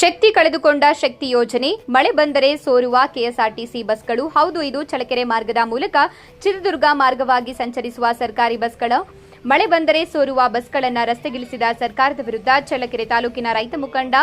ಶಕ್ತಿ ಕಳೆದುಕೊಂಡ ಶಕ್ತಿ ಯೋಜನೆ. ಮಳೆ ಬಂದರೆ ಸೋರುವ ಕೆಎಸ್ಆರ್ಟಿಸಿ ಬಸ್ಗಳು. ಹೌದು, ಇದು ಚಳಕೆರೆ ಮಾರ್ಗದ ಮೂಲಕ ಚಿತ್ರದುರ್ಗ ಮಾರ್ಗವಾಗಿ ಸಂಚರಿಸುವ ಸರ್ಕಾರಿ ಬಸ್ಗಳ. ಮಳೆ ಬಂದರೆ ಸೋರುವ ಬಸ್ಗಳನ್ನು ರಸ್ತೆಗಿಳಿಸಿದ ಸರ್ಕಾರದ ವಿರುದ್ಧ ಚಳ್ಳಕೆರೆ ತಾಲೂಕಿನ ರೈತ ಮುಖಂಡ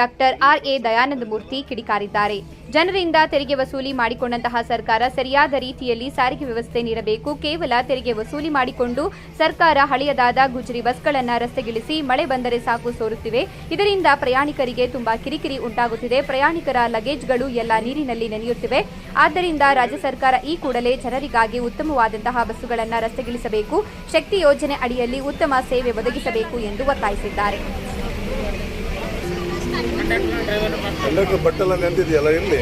doctor R A Dayananda Murthy ಕಿಡಿಕಾರಿದ್ದಾರೆ. ಜನರಿಂದ ತೆರಿಗೆ ವಸೂಲಿ ಮಾಡಿಕೊಂಡಂತಹ ಸರ್ಕಾರ ಸರಿಯಾದ ರೀತಿಯಲ್ಲಿ ಸಾರಿಗೆ ವ್ಯವಸ್ಥೆ ನೀಡಬೇಕು. ಕೇವಲ ತೆರಿಗೆ ವಸೂಲಿ ಮಾಡಿಕೊಂಡು ಸರ್ಕಾರ ಹಳೆಯದಾದ ಗುಜರಿ ಬಸ್ಗಳನ್ನ ರಸ್ತೆಗಿಳಿಸಿ ಮಳೆ ಬಂದರೆ ಸಾಕು ಸೋರುತ್ತಿವೆ. ಇದರಿಂದ ಪ್ರಯಾಣಿಕರಿಗೆ ತುಂಬಾ ಕಿರಿಕಿರಿ ಉಂಟಾಗುತ್ತಿದೆ. ಪ್ರಯಾಣಿಕರ ಲಗೇಜ್ಗಳು ಎಲ್ಲ ನೀರಿನಲ್ಲಿ ನೆನೆಯುತ್ತಿವೆ. ಆದ್ದರಿಂದ ರಾಜ್ಯ ಸರ್ಕಾರ ಈ ಕೂಡಲೇ ಜನರಿಗಾಗಿ ಉತ್ತಮವಾದಂತಹ ಬಸ್ಸುಗಳನ್ನು ರಸ್ತೆಗಿಳಿಸಬೇಕು. ಶಕ್ತಿ ಯೋಜನೆ ಅಡಿಯಲ್ಲಿ ಉತ್ತಮ ಸೇವೆ ಒದಗಿಸಬೇಕು ಎಂದು ಒತ್ತಾಯಿಸಿದ್ದಾರೆ. ಕಂಡಕ್ಟರ್ ಬಟ್ಟೆಲ್ಲ ನೆಂದಿದೆಯಲ್ಲ ಇಲ್ಲಿ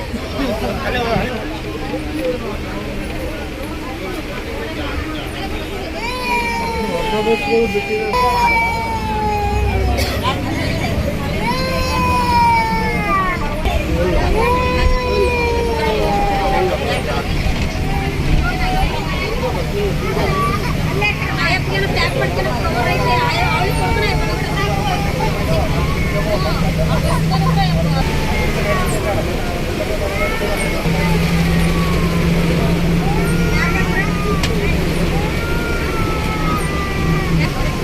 ಆಯಪ್ಪಗೆಲ್ಲ ಪ್ಯಾಕ್ ಮಾಡ್ಕೊಂಡು ಕೊಡೋರು ಐತೆ ಆಯ ಅವ್ಳಿಗೆ ಕೊಡ್ತಾರೆ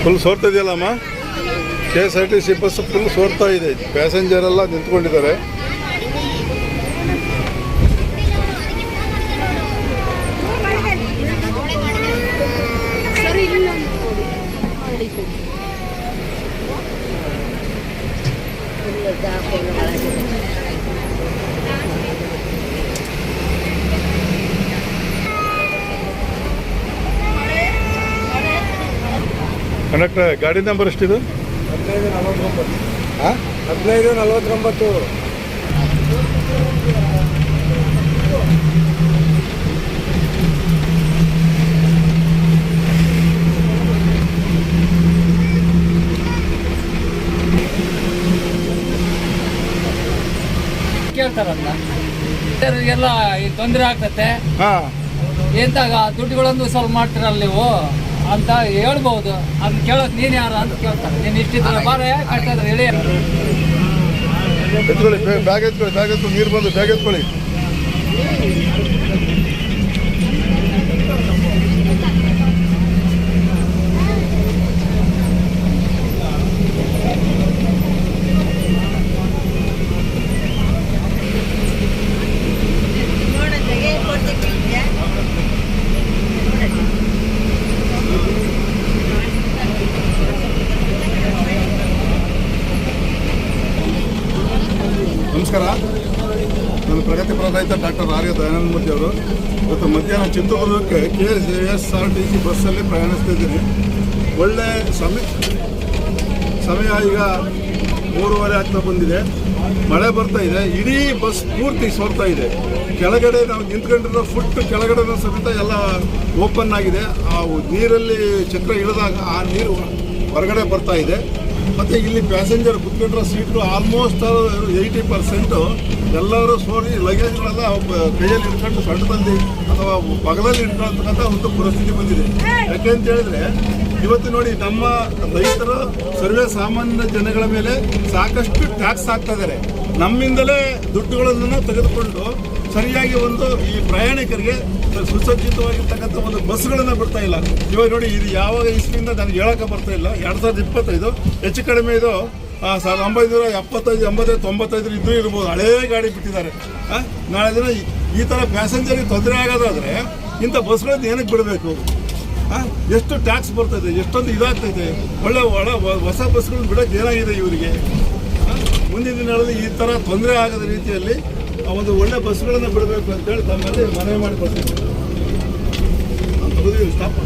full ಸೋರ್ತಿದೆಯಲ್ಲಮ್ಮ? K S R T C bus full ಸೋರ್ತಾ ಇದೆ. ಪ್ಯಾಸೆಂಜರ್ ಎಲ್ಲ ನಿಂತ್ಕೊಂಡಿದ್ದಾರೆ ಸರಿ ಇಲ್ಲ ಕಂಡಕ್ಟರ್ ಗಾಡಿ ನಂಬರ್ ಎಷ್ಟಿದು? ಹದಿನೈದು ನಲವತ್ತೊಂಬತ್ತು ಹಾಂ? ಹದಿನೈದು ನಲವತ್ತೊಂಬತ್ತು. ಕೇಳ್ತಾರಲ್ಲ ಎಲ್ಲ ಈ ತೊಂದರೆ ಆಗ್ತತೆ. ಹಾಂ. ಎಂತಾಗ ದುಡ್ಡುಗಳನ್ನು ಸಾಲ್ವ್ ಮಾಡ್ತೀರಲ್ಲ ನೀವು? ಅಂತ ಹೇಳ್ಬೋದು. ಅದನ್ನ ಕೇಳೋಕ್ ನೀನ್ ಯಾರು ಅಂತ ಕೇಳ್ತಾರೆ. ನೀನ್ ಇಷ್ಟಿದ್ರೆ ಬಾರೆ ಕಟ್ಟಿದ್ರೆ ಹೇಳಿ. ಎತ್ಕೊಳ್ಳಿ, ಬ್ಯಾಗ್ ಎತ್ಕೊಳ್ಳಿ ಬ್ಯಾಗ್ ಎತ್ಕೊಳ್ಳಿ, ನೀರು ಬಂದು ಬ್ಯಾಗ್ ಎತ್ಕೊಳ್ಳಿ. ನಾನು ಪ್ರಗತಿಪರ ರೈತ ಡಾಕ್ಟರ್ ಆರ್ಯ ದಯಾನಂದ ಮೂರ್ತಿ ಅವರು ಇವತ್ತು ಮಧ್ಯಾಹ್ನ ಚಿತ್ರದುರ್ಗಕ್ಕೆ K S S R T C ಬಸ್ಸಲ್ಲಿ ಪ್ರಯಾಣಿಸ್ತಿದ್ದೀನಿ ಒಳ್ಳೆ ಸಮಯ ಸಮಯ ಈಗ ಮೂರುವರೆ ಆಗ್ತಾ ಬಂದಿದೆ. ಮಳೆ ಬರ್ತಾ ಇದೆ, ಇಡೀ ಬಸ್ ಪೂರ್ತಿ ಸೋರ್ತಾ ಇದೆ. ಕೆಳಗಡೆ ನಾವು ನಿಂತ್ಕೊಂಡಿರೋ ಫುಟ್ ಕೆಳಗಡೆ ಸಮೇತ ಎಲ್ಲ ಓಪನ್ ಆಗಿದೆ. ಆ ನೀರಲ್ಲಿ ಚಕ್ರ ಇಳಿದಾಗ ಆ ನೀರು ಹೊರಗಡೆ ಬರ್ತಾ ಇದೆ. ಮತ್ತು ಇಲ್ಲಿ ಪ್ಯಾಸೆಂಜರ್ ಕುತ್ಕೊಂಡಿರೋ ಸೀಟು ಆಲ್ಮೋಸ್ಟ್ ಏಯ್ಟಿ ಪರ್ಸೆಂಟು ಎಲ್ಲರೂ ಸೋರಿ ಲಗೇಜ್ಗಳೆಲ್ಲ ಕೈಯಲ್ಲಿ ಇಟ್ಕೊಂಡು ಸಣ್ಣದಲ್ಲಿ ಅಥವಾ ಬಗಲಲ್ಲಿ ಇಟ್ಕೊಳ್ತಕ್ಕಂಥ ಒಂದು ಪರಿಸ್ಥಿತಿ ಬಂದಿದೆ. ಯಾಕೆ ಅಂತ ಹೇಳಿದ್ರೆ, ಇವತ್ತು ನೋಡಿ ನಮ್ಮ ರೈತರು ಸರ್ವೇ ಸಾಮಾನ್ಯ ಜನಗಳ ಮೇಲೆ ಸಾಕಷ್ಟು ಟ್ಯಾಕ್ಸ್ ಹಾಕ್ತಾ ಇದ್ದಾರೆ. ನಮ್ಮಿಂದಲೇ ದುಡ್ಡುಗಳನ್ನು ತೆಗೆದುಕೊಂಡು ಸರಿಯಾಗಿ ಒಂದು ಈ ಪ್ರಯಾಣಿಕರಿಗೆ ಸುಸಜ್ಜಿತವಾಗಿರ್ತಕ್ಕಂಥ ಒಂದು ಬಸ್ಗಳನ್ನು ಬಿಡ್ತಾ ಇಲ್ಲ. ಇವಾಗ ನೋಡಿ, ಇದು ಯಾವಾಗ ಇಸ್ವಿಯಿಂದ ನನಗೆ ಹೇಳಕ್ಕೆ ಬರ್ತಾ ಇಲ್ಲ. ಎರಡು ಸಾವಿರದ ಇಪ್ಪತ್ತೈದು, ಹೆಚ್ಚು ಕಡಿಮೆ ಇದು ಸಾವಿರದ ಒಂಬೈನೂರ ಎಪ್ಪತ್ತೈದು, ಎಂಬತ್ತೈದು ತೊಂಬತ್ತೈದು ಇದ್ರೂ ಇರ್ಬೋದು. ಹಳೇ ಗಾಡಿ ಬಿಟ್ಟಿದ್ದಾರೆ. ನಾಳೆ ದಿನ ಈ- ಥರ ಪ್ಯಾಸೆಂಜರಿಗೆ ತೊಂದರೆ ಆಗೋದಾದರೆ ಇಂಥ ಬಸ್ಗಳನ್ನ ಏನಕ್ಕೆ ಬಿಡಬೇಕು? ಎಷ್ಟು ಟ್ಯಾಕ್ಸ್ ಬರ್ತದೆ ಎಷ್ಟೊಂದು ಇದಾಗ್ತೈತೆ ಒಳ್ಳೆ ಒಳ ಹೊಸ ಬಸ್ಗಳನ್ನ ಬಿಡೋಕೆ ಏನಾಗಿದೆ ಇವರಿಗೆ? ಮುಂದಿನ ದಿನಗಳಲ್ಲಿ ಈ ಥರ ತೊಂದರೆ ಆಗದ ರೀತಿಯಲ್ಲಿ ಒಂದು ಒಳ್ಳೆ ಬಸ್ಗಳನ್ನು ಬಿಡಬೇಕು ಅಂತೇಳಿ ತಮ್ಮಲ್ಲಿ ಮನವಿ ಮಾಡಿಕೊಡ್ತೀನಿ ಸ್ಟಾಪ್